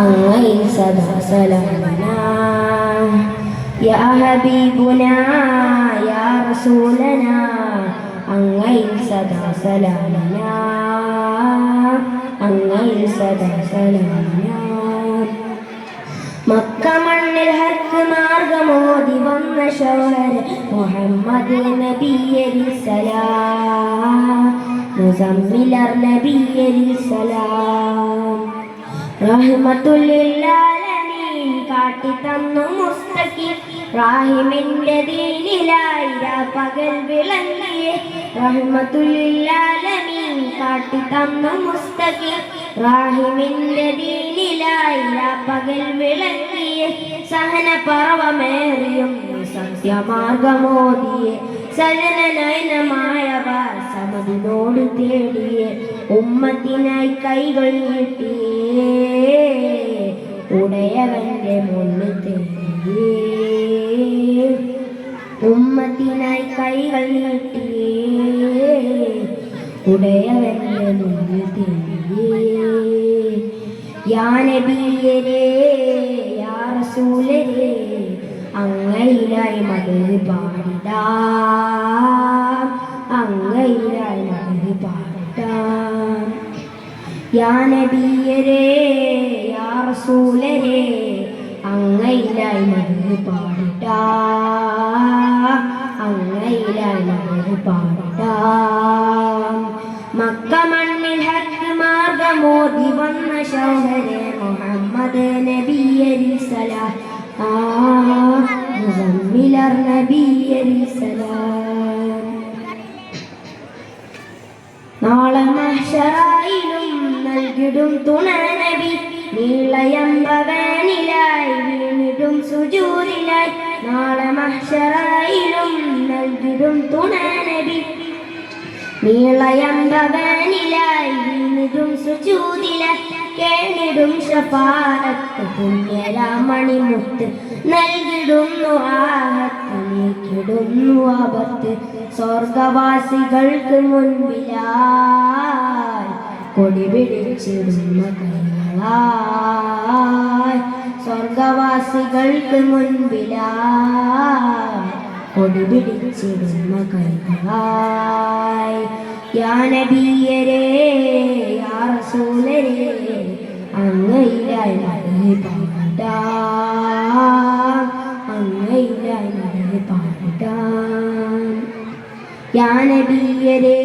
അങ്ങയിൽ സദാ സലാമന യാ ഹബീബുന യാ റസൂലന. അങ്ങയിൽ സദാ സലാമന അങ്ങയിൽ സദാ സലാമന മക്ക മണ്ണിൽ ഹക്ക് മാർഗമോതി വന്ന ശോഹര മുഹമ്മദ് നബിയരി സലാം. മുസമ്മിലർ നബിയരി സലാം. റഹ്മത്തുല്ലാലമീൻ കാട്ടി തന്നു മുസ്തഖി റാഹിമിന്റെ ദീനിലായി പകൽ വിളങ്ങിയേ. റഹ്മത്തുല്ലാലമീൻ കാട്ടി തന്നു മുസ്തഖി റാഹിമിന്റെ ദീനിലായി പകൽ വിളങ്ങിയേ. സഹന പർവമേറിയും സത്യമാർഗമോദിയെ സജനനയനമായവ സമതിനോട് തേടിയേ. ഉമ്മത്തിനായി കൈകൾ നീട്ടിയേ. ഉടയവന്റെ മുന്നിൽ തേടിയേ ഉമ്മത്തിനായി കൈകൾ നീട്ടിയേ ഉടയവന്റെ മുന്നിൽ തേടിയേ യാ നബിയരേ യാ റസൂലരേ അങ്ങയിലായി മകൾ പാടിടാ. യാ നബിയരേ യാ റസൂലരേ അങ്ങയിലായി മതിൽ പാടിട്ടാ. അങ്ങയിലായി മതിൽ പാടിട്ടാ. മക്ക മണ്ണിൽ ഹക്ക് മാർഗമോതി വന്ന ശൗഹരെ മുഹമ്മദ് നബിയരി സലാം മുസമ്മിലർ നബിയരി സലാം നാളെ മഹ്ശറായിലും നൽകിടും തുണനവി. നീളയമ്പവനിലായി വീണിടും സുജൂരിലായി. നാളെ മഹ്ശറായിലും നൽകിടും തുണനവി. നീളയമ്പവനിലായി വീണിടും സുജൂതിലായി കേണിടും ഷഫാരത്ത് പുണ്യരാമണിമുത്ത് നൽകിടുന്നു ആഹത്തിലേക്കിടുന്നു ആപത്ത്. സ്വർഗവാസികൾക്ക് മുൻപിലായി കൊടി പിടിച്ചിടുന്ന സ്വർഗവാസികൾക്ക് മുൻപിലായി കൊടി പിടിച്ചിടുന്ന കൈകളായി യാ നബിയരേ യാ റസൂലരേ അങ്ങയിലായി മടങ്ങി പാടാ. അങ്ങയിലായി മടങ്ങി പാടാ. യാ നബിയരേ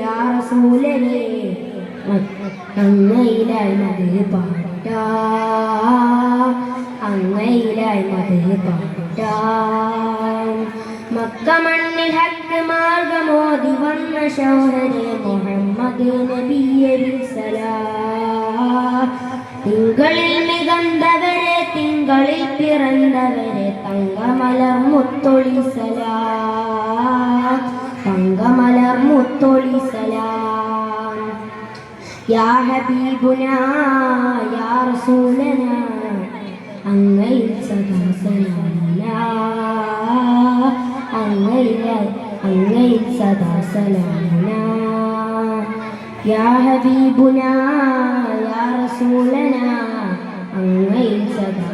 യാ റസൂലരേ അങ്ങയിലായി മടങ്ങി പാടാ. അങ്ങയിലായി മടങ്ങി പാടാ. മക്ക മണ്ണിൽ ഹക്ക് മാർഗമോതി വന്ന ശൗഹരെ മുഹമ്മദ് തിങ്കളിൽ മികന്തവരെ തിങ്കളിൽ പിറന്നവരെ തങ്കമലർ മുത്തൊളിസല സലാം. തങ്കമലർ മുത്തൊളി സലാം യാ ഹബീബുന യാ റസൂലന അങ്ങയിൽ സദാ സലാമന അങ്ങയിൽ അങ്ങയിൽ സദാ സലാമന. യാ ഹബീബുന യാ റസൂലന അങ്ങയിൽ സദാ